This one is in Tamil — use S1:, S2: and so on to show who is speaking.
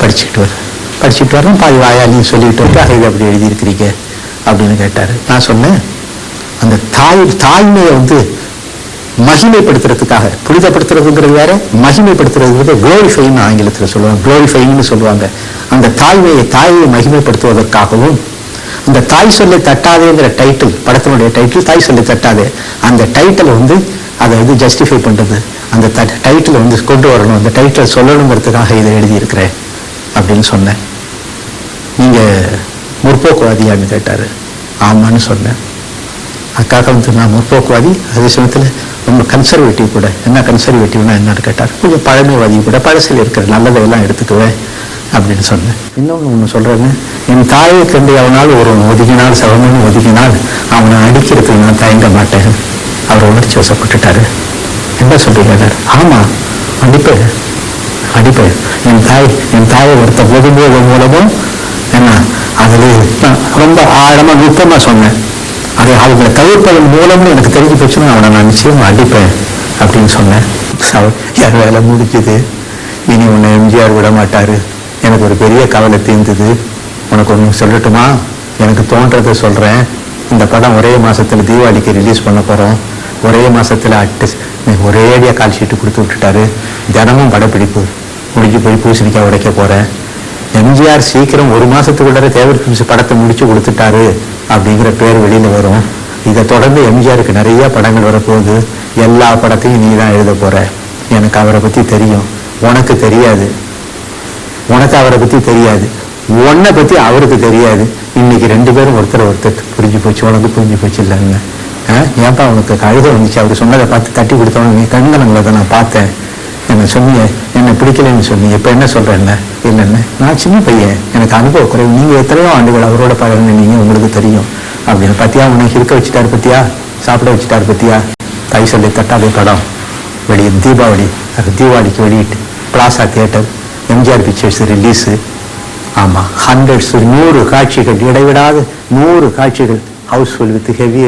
S1: படிச்சுக்கிட்டு வர படிச்சுட்டு வரேன் பாதி வாயாலையும் சொல்லிட்டு வந்து அதை அப்படி எழுதியிருக்கிறீங்க அப்படின்னு கேட்டார். நான் சொன்னேன் அந்த தாய் தாய்மையை வந்து மகிமைப்படுத்துறதுக்காக புனிதப்படுத்துறதுங்கிறது வேற மகிமைப்படுத்துறது குளோரிஃபைன்னு ஆங்கிலத்தில் சொல்லுவாங்க. குளோரிஃபைன்னு சொல்லுவாங்க. அந்த தாய்மையை தாயை மகிமைப்படுத்துவதற்காகவும் அந்த தாய் சொல்லை தட்டாதேங்கிற டைட்டில் படத்தினுடைய டைட்டில் தாய் சொல்லை தட்டாதே. அந்த டைட்டில் வந்து அதை வந்து ஜஸ்டிஃபை பண்ணுறது அந்த டைட்டில் வந்து கொண்டு வரணும். அந்த டைட்டில் சொல்லணுங்கிறதுக்காக இதை எழுதியிருக்கிறேன். அப்படின்னு சொன்னேன். நீங்க முற்போக்குவாதியான்னு கேட்டாரு. ஆமான்னு சொன்னேன். அக்காக்க வந்து நான் முற்போக்குவாதி அதே சமயத்தில் ரொம்ப கன்சர்வேட்டிவ் கூட. என்ன கன்சர்வேட்டிவ்னா என்னன்னு கேட்டார். கொஞ்சம் பழமைவாதி கூட பழசில் இருக்கிற நல்லதையெல்லாம் எடுத்துக்குவேன் அப்படின்னு சொன்னேன். இன்னொன்று ஒன்று சொல்கிறேன்னு என் தாயை கண்டு அவனால் ஒரு ஒதுங்கினால் சவமன் ஒதுங்கினால் அவனை அடிக்கிறதுக்கு நான் தயங்க மாட்டேன். அவர் உணர்ச்சி வசப்பட்டுட்டாரு. என்ன சொல்றீங்க ஆமாம் தாய் என் தாயை ஒருத்த ஒதுங்குவது மூலமும் என்ன? அதில் ரொம்ப ஆழமாக நுட்பமாக சொன்னேன். அதை அவங்களை தவிர்ப்பதன் மூலமும் எனக்கு தெரிஞ்சு போச்சுன்னா அவனை நான் நிச்சயமாக அடிப்பேன் அப்படின்னு சொன்னேன். அவர் என் வேலை முடிஞ்சுது இனி உன்னை எம்ஜிஆர் விட மாட்டார். எனக்கு ஒரு பெரிய கவலை தீர்ந்தது. உனக்கு ஒன்று சொல்லட்டுமா? எனக்கு தோன்றதை சொல்கிறேன் இந்த படம் ஒரே மாதத்தில் தீபாவளிக்கு ரிலீஸ் பண்ண போகிறோம் ஒரே மாதத்தில் அட்டு ஒரேடியாக கால் ஷீட்டு கொடுத்து விட்டுட்டாரு. தினமும் படப்பிடிப்பு. முடிஞ்சு போய் பூசணிக்காய் உடைக்க போறேன். எம்ஜிஆர் சீக்கிரம் ஒரு மாசத்துக்குள்ளார தேவர் பிலிம்ஸ் படத்தை முடிச்சு கொடுத்துட்டாரு அப்படிங்கிற பேர் வெளியில வரும். இதை தொடர்ந்து எம்ஜிஆருக்கு நிறைய படங்கள் வரப்போகுது. எல்லா படத்தையும் நீ தான் எழுத போற. எனக்கு அவரை பத்தி தெரியும். உனக்கு தெரியாது. உனக்கு அவரை பத்தி தெரியாது. உன்னை பத்தி அவருக்கு தெரியாது. இன்னைக்கு ரெண்டு பேரும் ஒருத்தர் ஒருத்தர் புரிஞ்சு போச்சு. உனக்கு புரிஞ்சு போச்சு இல்லைங்க ஏன்ப்பா உனக்கு கழுத வந்துச்சு? அவர் சொன்னதை பார்த்து தட்டி கொடுத்தவன நீ கண்கலங்களை தான் நான் பார்த்தேன். என்ன சொன்னீங்க என்னை பிடிக்கலன்னு சொன்னீங்க இப்போ என்ன சொல்றேன் இல்லைன்னு நான் சின்ன பையன் எனக்கு அனுபவ குறைவு. நீங்கள் எத்தனையோ ஆண்டுகள் அவரோட பழகினீங்க உங்களுக்கு தெரியும். அப்படின்னு பார்த்தியா உனக்கு இருக்க வச்சுட்டாரு பத்தியா? சாப்பிட வச்சுட்டாரு பத்தியா? தாய் சொல்லி தட்டாதே படம். வெளியே தீபாவளி அது தீபாவளிக்கு வெளியிட்டு plaza theatre MGR pictures release ஆமாம் ஹண்ட்ரட்ஸ் நூறு காட்சிகள் இடைவிடாது நூறு காட்சிகள் ஹவுஸ்ஃபுல் வித் ஹெவி